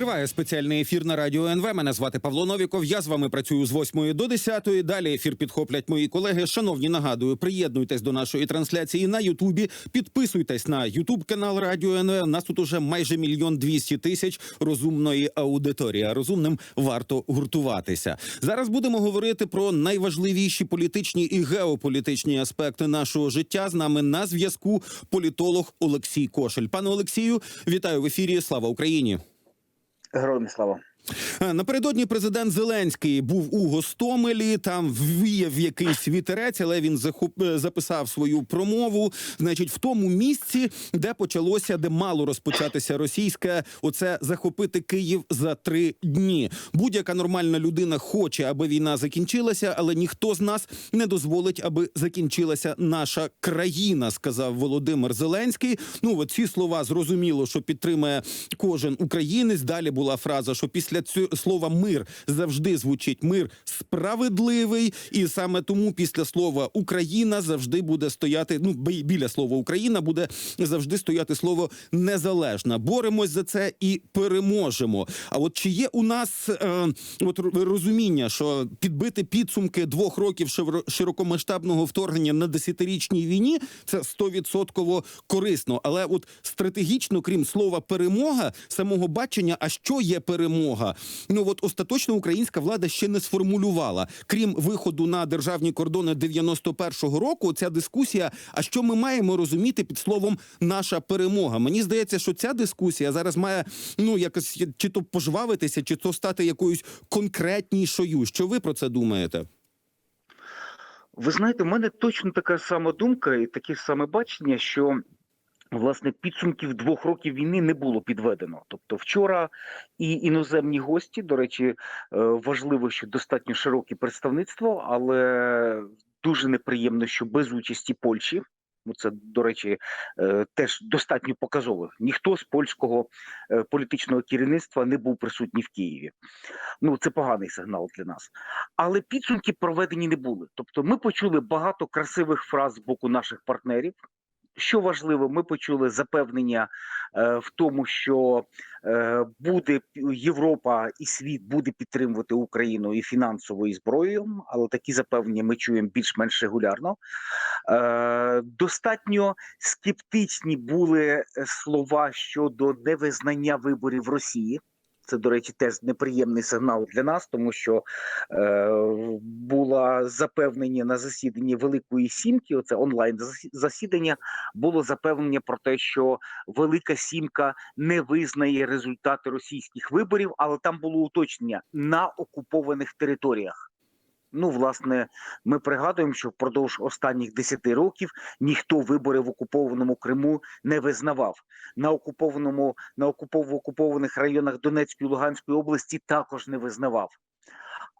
Триває спеціальний ефір на радіо НВ. Мене звати Павло Новіков. Я з вами працюю з 8 до 10. Далі ефір підхоплять мої колеги. Шановні, нагадую, приєднуйтесь до нашої трансляції на Ютубі. Підписуйтесь на Ютуб канал Радіо НВ. Нас тут уже майже мільйон двісті тисяч розумної аудиторії. А Розумним варто гуртуватися. Зараз будемо говорити про найважливіші політичні і геополітичні аспекти нашого життя. З нами на зв'язку політолог Олексій Кошель. Пане Олексію, вітаю в ефірі. Слава Україні. Героям слава. Е, Напередодні президент Зеленський був у Гостомелі. Там віяв якийсь вітерець, але він захоп... е, записав свою промову. Значить, в тому місці, де почалося, де мало розпочатися російське, оце захопити Київ за три дні. Будь-яка нормальна людина хоче, аби війна закінчилася, але ніхто з нас не дозволить, аби закінчилася наша країна, сказав Володимир Зеленський. Ну, от ці слова зрозуміло, що підтримує кожен українець. Далі була фраза, що після цього слова мир завжди звучить мир справедливий, і саме тому після слова Україна завжди буде стояти. Ну бі- біля слова Україна буде завжди стояти слово незалежна. Боремось за це і переможемо. А от чи є у нас е, от розуміння, що підбити підсумки двох років широ- широкомасштабного вторгнення на десятирічній війні це стовідсотково корисно, але от стратегічно, крім слова перемога, самого бачення, а що є перемога? Ну от остаточно українська влада ще не сформулювала. Крім виходу на державні кордони 91-го року, ця дискусія. А що ми маємо розуміти під словом наша перемога? Мені здається, що ця дискусія зараз має ну якось чи то пожвавитися, чи то стати якоюсь конкретнішою. Що ви про це думаєте? Ви знаєте, в мене точно така сама думка і таке саме бачення, що власне підсумків двох років війни не було підведено. Тобто, вчора і іноземні гості, до речі, е, важливо, що достатньо широке представництво, але дуже неприємно, що без участі Польщі. Це, до речі, е, теж достатньо показово. Ніхто з польського е, політичного керівництва не був присутній в Києві. Ну, це поганий сигнал для нас. Але підсумки проведені не були. Тобто, ми почули багато красивих фраз з боку наших партнерів. Що важливо, ми почули запевнення е, в тому, що е, буде Європа і світ буде підтримувати Україну і фінансово, і зброєю, але такі запевнення ми чуємо більш-менш регулярно. Е, достатньо скептичні були е, слова щодо невизнання виборів в Росії. Це, до речі, теж неприємний сигнал для нас, тому що е, було запевнення на засіданні Великої Сімки. Оце онлайн засі- засідання. Було запевнення про те, що Велика Сімка не визнає результати російських виборів, але там було уточнення на окупованих територіях. Ну, власне, ми пригадуємо, що впродовж останніх 10 років ніхто вибори в окупованому Криму не визнавав. На окупованому на окупов, окупованих районах Донецької і Луганської області також не визнавав.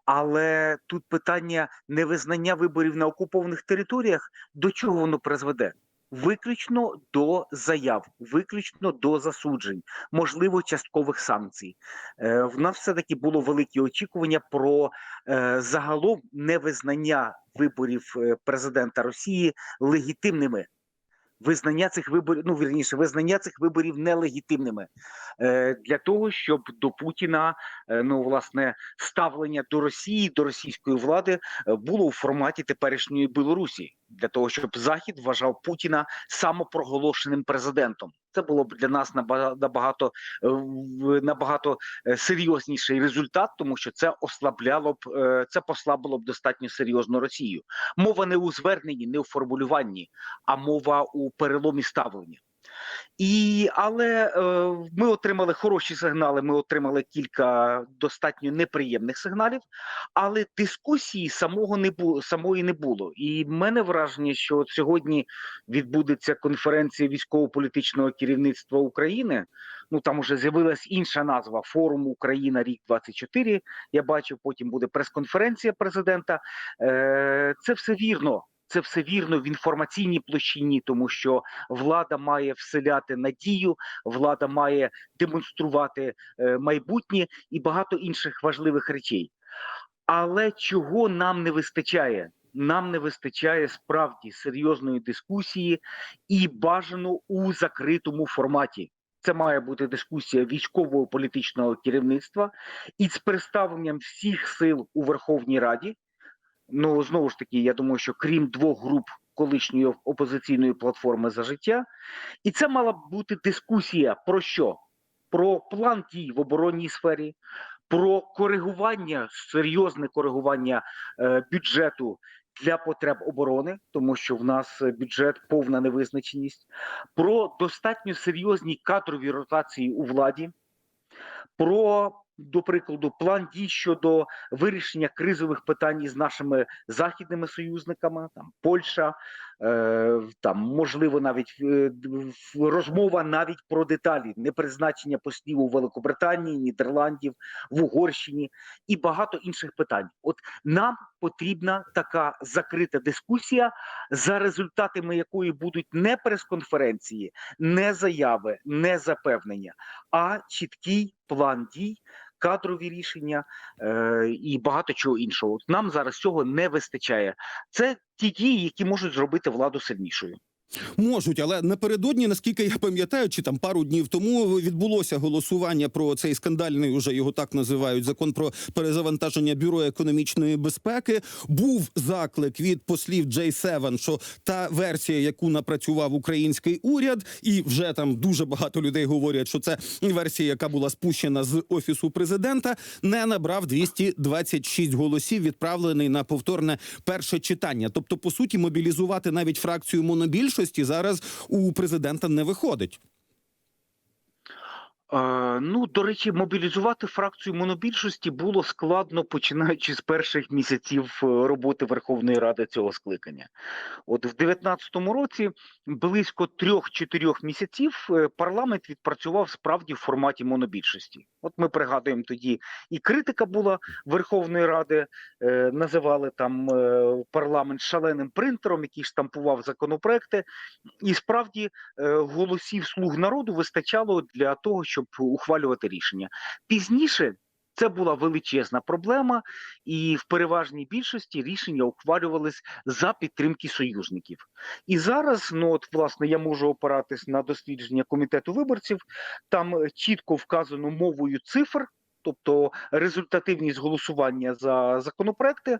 Але тут питання невизнання виборів на окупованих територіях до чого воно призведе? Виключно до заяв, виключно до засуджень, можливо, часткових санкцій. Е, в нас все таки було великі очікування про е, загалом невизнання виборів е, президента Росії легітимними. Визнання цих виборів, ну вірніше, визнання цих виборів нелегітимними е, для того, щоб до Путіна, е, ну власне, ставлення до Росії, до російської влади е, було у форматі теперішньої Білорусі, для того, щоб Захід вважав Путіна самопроголошеним президентом. Це було б для нас набагато е, набагато е, серйозніший результат, тому що це ослабляло б е, це послабило б достатньо серйозно Росію. Мова не у зверненні, не у формулюванні, а мова у переломі ставлення. І але е, ми отримали хороші сигнали. Ми отримали кілька достатньо неприємних сигналів, але дискусії самого не було самої не було. І в мене враження, що от сьогодні відбудеться конференція військово-політичного керівництва України. Ну там уже з'явилась інша назва форум Україна рік 24 Я бачив, потім буде прес-конференція президента. Е, Це все вірно. Це все вірно в інформаційній площині, тому що влада має вселяти надію, влада має демонструвати е, майбутнє і багато інших важливих речей. Але чого нам не вистачає? Нам не вистачає справді серйозної дискусії і бажано у закритому форматі. Це має бути дискусія військового політичного керівництва із представленням всіх сил у Верховній Раді. Ну знову ж таки, я думаю, що крім двох груп колишньої опозиційної платформи за життя, і це мала б бути дискусія про що? Про план дій в оборонній сфері, про коригування, серйозне коригування е, бюджету для потреб оборони, тому що в нас е, бюджет повна невизначеність, про достатньо серйозні кадрові ротації у владі, про, до прикладу, план дій щодо вирішення кризових питань із нашими західними союзниками, там Польща, е, там можливо навіть е, розмова навіть про деталі непризначення послів у Великобританії, Нідерландів, в Угорщині і багато інших питань. От нам потрібна така закрита дискусія, за результатами якої будуть не прес-конференції, не заяви, не запевнення, а чіткий план дій, кадрові рішення е, і багато чого іншого. Нам зараз цього не вистачає. Це ті дії, які можуть зробити владу сильнішою. Можуть, але напередодні, наскільки я пам'ятаю, чи там пару днів тому відбулося голосування про цей скандальний, уже його так називають, закон про перезавантаження бюро економічної безпеки. Був заклик від послів J7, що та версія, яку напрацював український уряд, і вже там дуже багато людей говорять, що це версія, яка була спущена з офісу президента, не набрав 226 голосів, відправлений на повторне перше читання. Тобто, по суті, мобілізувати навіть фракцію монобільшості зараз у президента не виходить. Е, ну, до речі, мобілізувати фракцію монобільшості було складно починаючи з перших місяців е, роботи Верховної Ради цього скликання. От в 2019 році близько трьох-чотирьох місяців е, парламент відпрацював справді в форматі монобільшості. От ми пригадуємо тоді і критика була Верховної Ради, е, називали там е, парламент шаленим принтером, який штампував законопроекти. І справді е, голосів слуг народу вистачало для того, щоб ухвалювати рішення. Пізніше це була величезна проблема, і в переважній більшості рішення ухвалювались за підтримки союзників. І зараз, ну от власне, я можу опиратись на дослідження комітету виборців. Там е, чітко вказано мовою цифр. Тобто результативність голосування за законопроекти,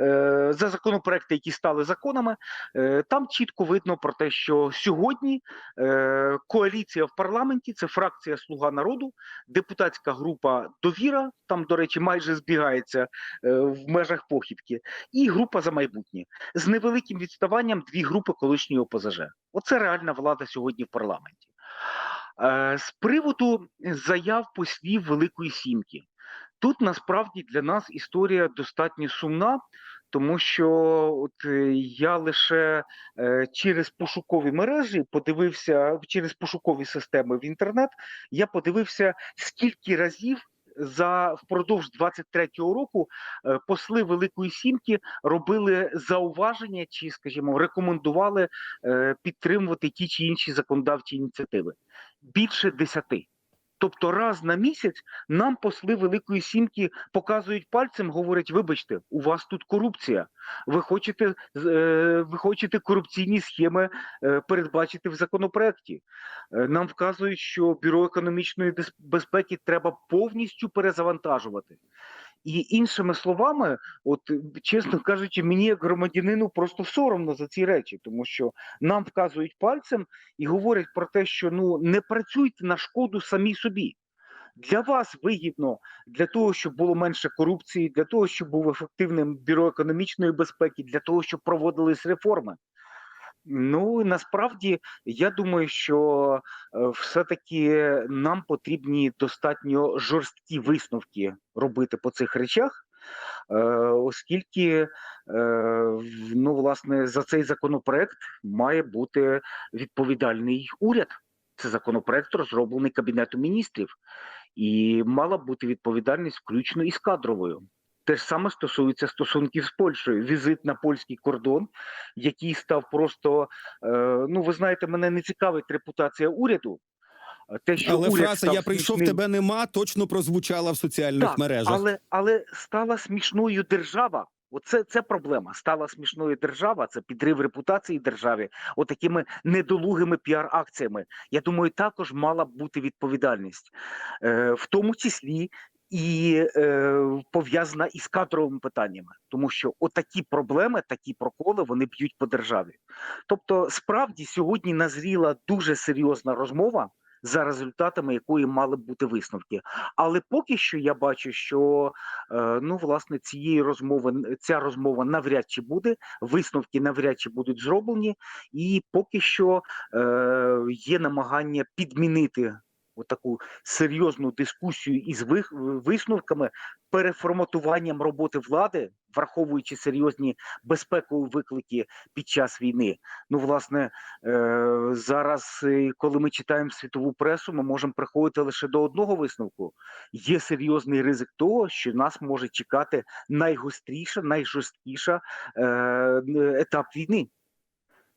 е, за законопроекти, які стали законами, е, там чітко видно про те, що сьогодні е, коаліція в парламенті це фракція Слуга народу, депутатська група Довіра, там, до речі, майже збігається в межах похідки, і група за майбутнє з невеликим відставанням дві групи колишнього ОПЗЖ. Оце реальна влада сьогодні в парламенті. Е, З приводу заяв послів Великої Сімки. Тут насправді для нас історія достатньо сумна, тому що от е, я лише е, через пошукові мережі подивився через пошукові системи в інтернет. Я подивився, скільки разів за впродовж 23-го року посли Великої Сімки робили зауваження чи, скажімо, рекомендували підтримувати ті чи інші законодавчі ініціативи. Більше десяти. Тобто раз на місяць нам посли Великої Сімки показують пальцем, говорять: вибачте, у вас тут корупція. Ви хочете, е, ви хочете корупційні схеми е, передбачити в законопроекті. Е, Нам вказують, що бюро економічної безпеки треба повністю перезавантажувати. І іншими словами, от е, чесно кажучи, мені як громадянину просто соромно за ці речі, тому що нам вказують пальцем і говорять про те, що ну не працюйте на шкоду самі собі. Для вас вигідно для того, щоб було менше корупції, для того, щоб був ефективним бюро економічної безпеки, для того, щоб проводились реформи. Ну насправді я думаю, що е, все-таки нам потрібні достатньо жорсткі висновки робити по цих речах, е, оскільки е, ну, власне за цей законопроект має бути відповідальний уряд. Це законопроект розроблений Кабінетом міністрів, і мала бути відповідальність включно із кадровою. Те ж саме стосується стосунків з Польщею. Візит на польський кордон, який став просто е, ну ви знаєте, мене не цікавить репутація уряду. Е, Те, що Але уряд фраза Я прийшов, смішним- тебе нема точно прозвучала в соціальних так, мережах. але, але стала смішною держава. Оце це проблема. Стала смішною держава, це підрив репутації держави, отакими недолугими піар-акціями. Я думаю, також мала б бути відповідальність, е, в тому числі і е, пов'язана із кадровими питаннями, тому що отакі проблеми, такі проколи, вони б'ють по державі. Тобто, справді сьогодні назріла дуже серйозна розмова. За результатами якої мали б бути висновки, але поки що я бачу, що е, ну власне цієї розмови ця розмова навряд чи буде, висновки навряд чи будуть зроблені, і поки що е, є намагання підмінити отаку серйозну дискусію із висновками, переформатуванням роботи влади, враховуючи серйозні безпекові виклики під час війни. Ну, власне, е, зараз, е, коли ми читаємо світову пресу, ми можемо приходити лише до одного висновку: є серйозний ризик того, що нас може чекати найгостріша, найжорсткіша е, етап війни.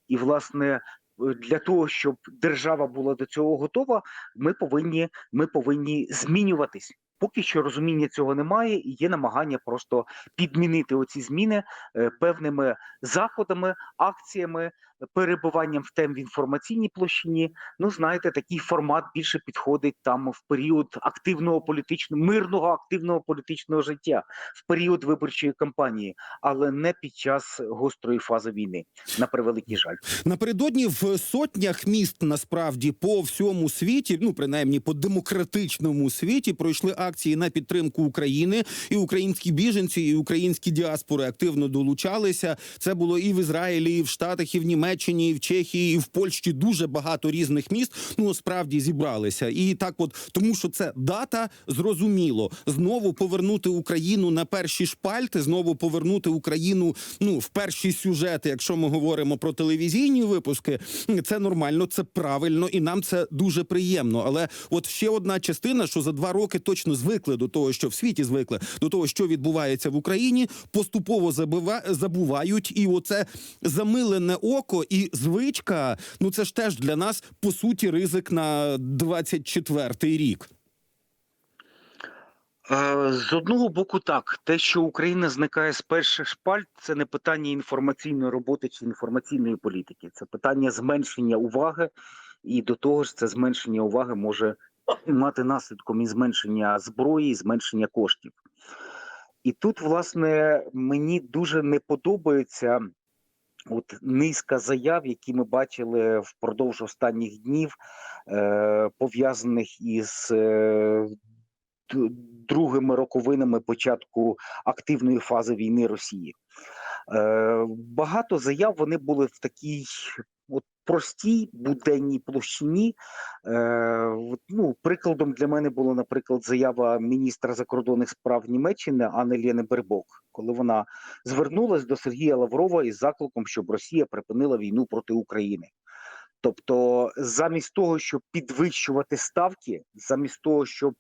І, власне, для того, щоб держава була до цього готова, ми повинні, ми повинні змінюватись. Поки що розуміння цього немає, і є намагання просто підмінити оці зміни е, певними заходами, акціями, перебуванням в тем в інформаційній площині. Ну, знаєте, такий формат більше підходить там в період активного політичного мирного активного політичного життя, в період виборчої кампанії, але не під час гострої фази війни. На превеликий жаль. Напередодні в сотнях міст насправді по всьому світі, ну принаймні по демократичному світі, пройшли акції на підтримку України, і українські біженці, і українські діаспори активно долучалися. Це було і в Ізраїлі, і в Штатах, і в Німеччині, і в Чехії, і в Польщі. Дуже багато різних міст. Ну справді зібралися. І так, от тому, що це дата, зрозуміло, знову повернути Україну на перші шпальти, знову повернути Україну ну в перші сюжети, якщо ми говоримо про телевізійні випуски, це нормально, це правильно, і нам це дуже приємно. Але от ще одна частина, що за два роки точно звикли до того, що в світі звикли до того, що відбувається в Україні, поступово забувають, і оце замилене око і звичка. Ну це ж теж для нас по суті ризик на 24-й рік. Е, З одного боку, так, те, що Україна зникає з перших шпальт, це не питання інформаційної роботи чи інформаційної політики, це питання зменшення уваги, і до того ж, це зменшення уваги може мати наслідком і зменшення зброї, і зменшення коштів. І тут, власне, мені дуже не подобається от низка заяв, які ми бачили впродовж останніх днів, е, пов'язаних із е, другими роковинами початку активної фази війни Росії. Е, багато заяв вони були в такій простій буденній площині. Е, ну, прикладом для мене була, наприклад, заява міністра закордонних справ Німеччини Анни Лєни Бербок, коли вона звернулась до Сергія Лаврова із закликом, щоб Росія припинила війну проти України. Тобто, замість того, щоб підвищувати ставки, замість того, щоб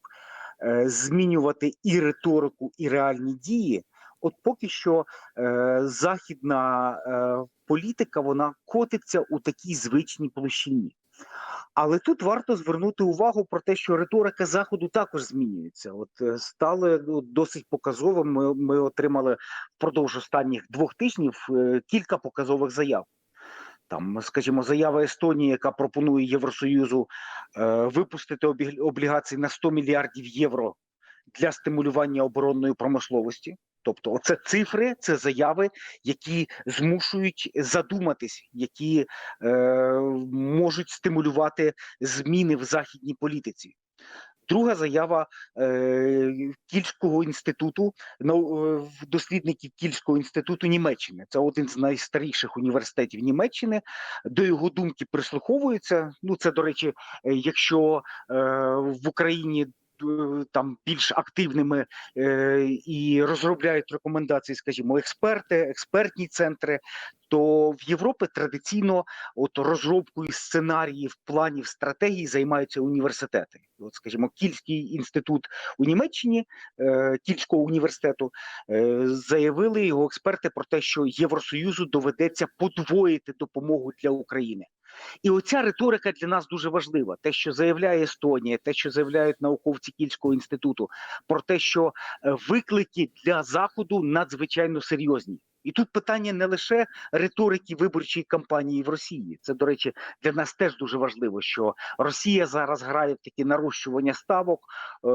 е, змінювати і риторику, і реальні дії, от поки що е, західна е, політика вона котиться у такій звичній площині. Але тут варто звернути увагу про те, що риторика заходу також змінюється. От е, стали ну, досить показовим. Ми, ми отримали впродовж останніх двох тижнів е, кілька показових заяв. Там, скажімо, заява Естонії, яка пропонує Євросоюзу е, випустити облігації на 100 мільярдів євро для стимулювання оборонної промисловості. Тобто, оце цифри, це заяви, які змушують задуматись, які е, можуть стимулювати зміни в західній політиці. Друга заява е, Кільського інституту, ну, е, дослідників Кільського інституту Німеччини. Це один з найстаріших університетів Німеччини. До його думки прислуховуються. Ну, це, до речі, е, якщо е, в Україні там більш активними е, і розробляють рекомендації, скажімо, експерти, експертні центри, то в Європі традиційно от розробкою сценаріїв, планів, стратегій займаються університети. От, скажімо, Кільський інститут у Німеччині, е, Кільського університету, е, заявили його експерти про те, що Євросоюзу доведеться подвоїти допомогу для України. І оця риторика для нас дуже важлива. Те, що заявляє Естонія, те, що заявляють науковці Кільського інституту, про те, що е, виклики для заходу надзвичайно серйозні. І тут питання не лише риторики виборчої кампанії в Росії. Це, до речі, для нас теж дуже важливо, що Росія зараз грає в такі нарощування ставок, е,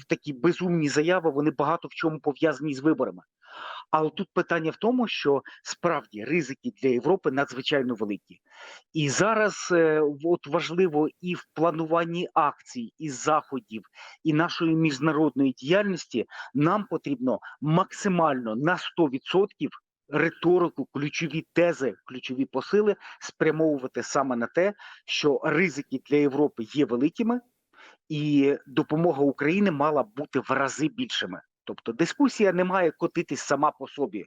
в такі безумні заяви. Вони багато в чому пов'язані з виборами. Але тут питання в тому, що справді ризики для Європи надзвичайно великі. І зараз е, от важливо і в плануванні акцій, і заходів, і нашої міжнародної діяльності нам потрібно максимально на 100% риторику, ключові тези, ключові посили спрямовувати саме на те, що ризики для Європи є великими, і допомога України мала бути в рази більшими. Тобто дискусія не має котитись сама по собі.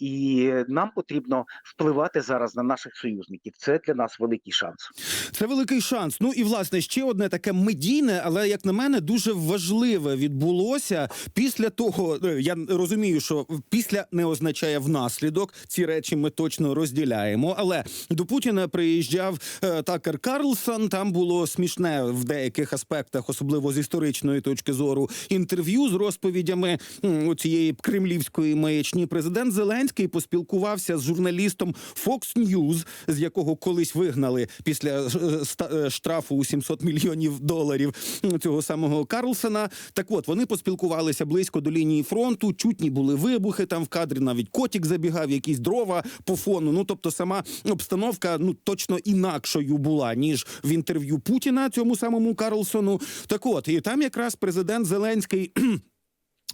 І нам потрібно впливати зараз на наших союзників. Це для нас великий шанс. Це великий шанс. Ну і власне ще одне таке медійне, але як на мене, дуже важливе відбулося після того. е, Я розумію, що після не означає внаслідок. Ці речі ми точно розділяємо. Але до Путіна приїжджав е, Такер Карлсон. Там було смішне в деяких аспектах, особливо з історичної точки зору, інтерв'ю з розповідями м, цієї кремлівської маячні. Президент Зеленський поспілкувався з журналістом Fox News, з якого колись вигнали після е, е, штрафу у 700 мільйонів доларів цього самого Карлсона. Так от вони поспілкувалися близько до лінії фронту. Чутні були вибухи. Там в кадрі навіть котик забігав, якісь дрова по фону. Ну тобто, сама обстановка ну точно інакшою була ніж в інтерв'ю Путіна цьому самому Карлсону. Так от і там якраз президент Зеленський.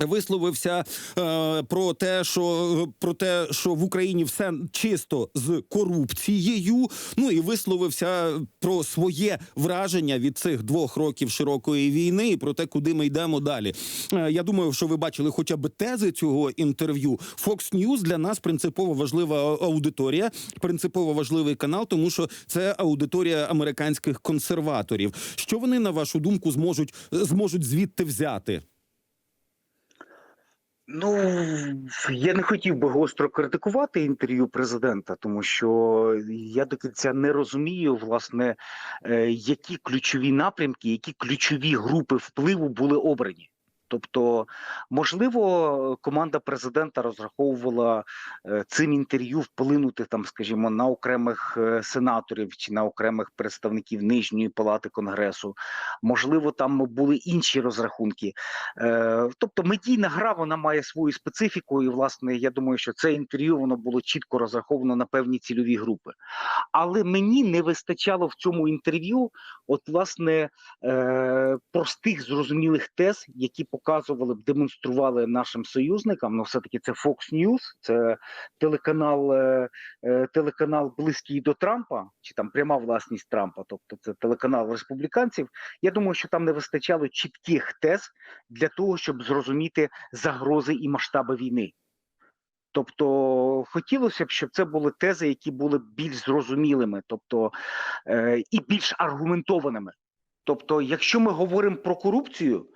Висловився е, про те, що про те, що в Україні все чисто з корупцією. Ну і висловився про своє враження від цих двох років широкої війни і про те, куди ми йдемо далі. Е, я думаю, що ви бачили хоча б тези цього інтерв'ю. Fox News для нас принципово важлива аудиторія, принципово важливий канал, тому що це аудиторія американських консерваторів. Що вони на вашу думку зможуть зможуть звідти взяти? Ну я не хотів би гостро критикувати інтерв'ю президента, тому що я до кінця не розумію, власне, е, які ключові напрямки, які ключові групи впливу були обрані. Тобто, можливо, команда президента розраховувала е, цим інтерв'ю вплинути там, скажімо, на окремих е, сенаторів чи на окремих представників нижньої палати конгресу. Можливо, там були інші розрахунки. Е, Тобто, медійна гра вона має свою специфіку, і власне я думаю, що це інтерв'ю воно було чітко розраховано на певні цільові групи. Але мені не вистачало в цьому інтерв'ю, от власне простих зрозумілих тез, які показували б, демонстрували нашим союзникам. Ну, все таки це Fox News, це телеканал, е, е, телеканал близький до Трампа, чи там пряма власність Трампа, тобто це телеканал республіканців. Я думаю, що там не вистачало чітких тез для того, щоб зрозуміти загрози і масштаби війни. Тобто хотілося б, щоб це були тези, які були більш зрозумілими, тобто е, і більш аргументованими. Тобто, якщо ми говоримо про корупцію,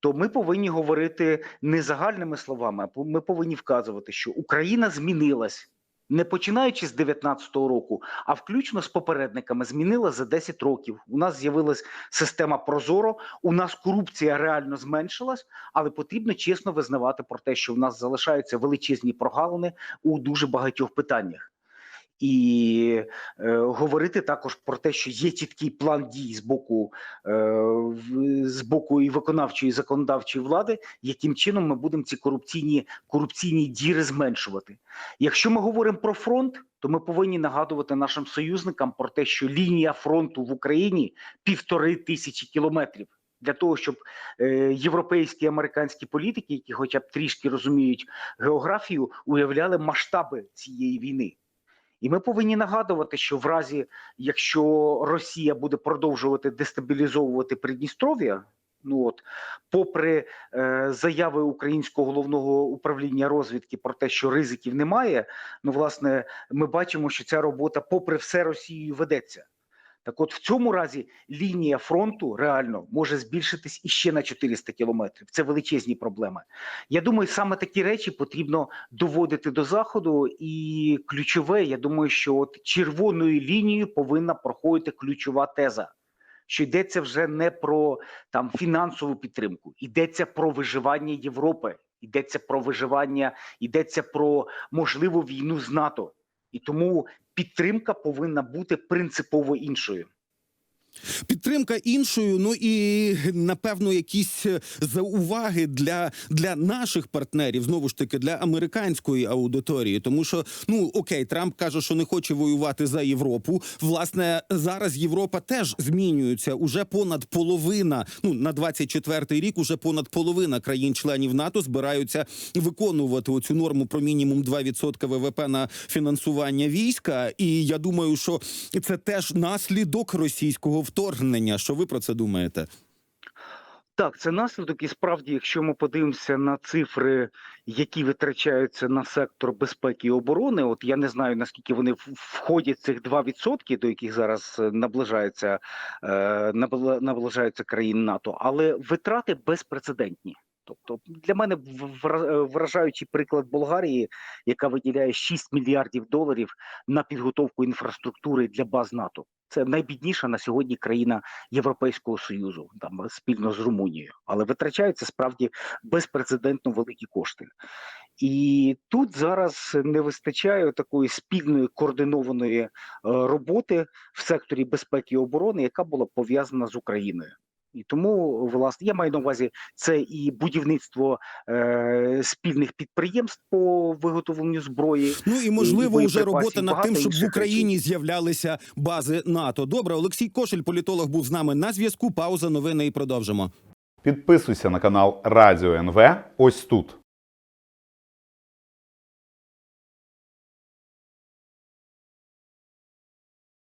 то ми повинні говорити не загальними словами, а ми повинні вказувати, що Україна змінилась. Не починаючи з 19-го року, а включно з попередниками, змінила за 10 років. У нас з'явилась система Прозоро. У нас корупція реально зменшилась, але потрібно чесно визнавати про те, що в нас залишаються величезні прогалини у дуже багатьох питаннях. І е, говорити також про те, що є чіткий план дій з боку е, з боку і виконавчої і законодавчої влади, яким чином ми будемо ці корупційні корупційні діри зменшувати. Якщо ми говоримо про фронт, то ми повинні нагадувати нашим союзникам про те, що лінія фронту в Україні півтори тисячі кілометрів. Для того щоб е, європейські і американські політики, які хоча б трішки розуміють географію, уявляли масштаби цієї війни. І ми повинні нагадувати, що в разі, якщо Росія буде продовжувати дестабілізовувати Придністров'я, ну от, попри е, заяви українського головного управління розвідки про те, що ризиків немає, ну власне, ми бачимо, що ця робота, попри все, Росією ведеться. Так от в цьому разі лінія фронту реально може збільшитись іще на 400 кілометрів. Це величезні проблеми. Я думаю, саме такі речі потрібно доводити до заходу. І ключове, я думаю, що от червоною лінією повинна проходити ключова теза. Що йдеться вже не про там фінансову підтримку, йдеться про виживання Європи, йдеться про виживання, йдеться про можливу війну з НАТО. І тому підтримка повинна бути принципово іншою. Підтримка іншою. Ну і напевно, якісь е, зауваги для, для наших партнерів, знову ж таки, для американської аудиторії. Тому що ну окей, Трамп каже, що не хоче воювати за Європу. Власне, зараз Європа теж змінюється. Уже понад половина. Ну на 24-й рік уже понад половина країн-членів НАТО збираються виконувати оцю норму про мінімум 2% ВВП на фінансування війська. І я думаю, що це теж наслідок російського вторгнення. Що ви про це думаєте? Так, це наслідок, і справді, якщо ми подивимося на цифри, які витрачаються на сектор безпеки і оборони, от я не знаю наскільки вони входять цих 2%, до яких зараз наближається країн наближаються країни НАТО, але витрати безпрецедентні. Тобто для мене е, вражаючий приклад Болгарії, яка виділяє 6 мільярдів доларів на підготовку інфраструктури для баз НАТО. Це найбідніша на сьогодні країна Європейського союзу, там спільно з Румунією, але витрачаються справді безпрецедентно великі кошти. І тут зараз не вистачає такої спільної координованої е, роботи в секторі безпеки і оборони, яка була пов'язана з Україною. І тому, власне, я маю на увазі це і будівництво е, спільних підприємств по виготовленню зброї, Ну і можливо, і вже робота над тим, щоб в Україні з'являлися бази НАТО. Добре, Олексій Кошель, політолог, був з нами на зв'язку. Пауза, новини і продовжимо. Підписуйся на канал Радіо НВ ось тут.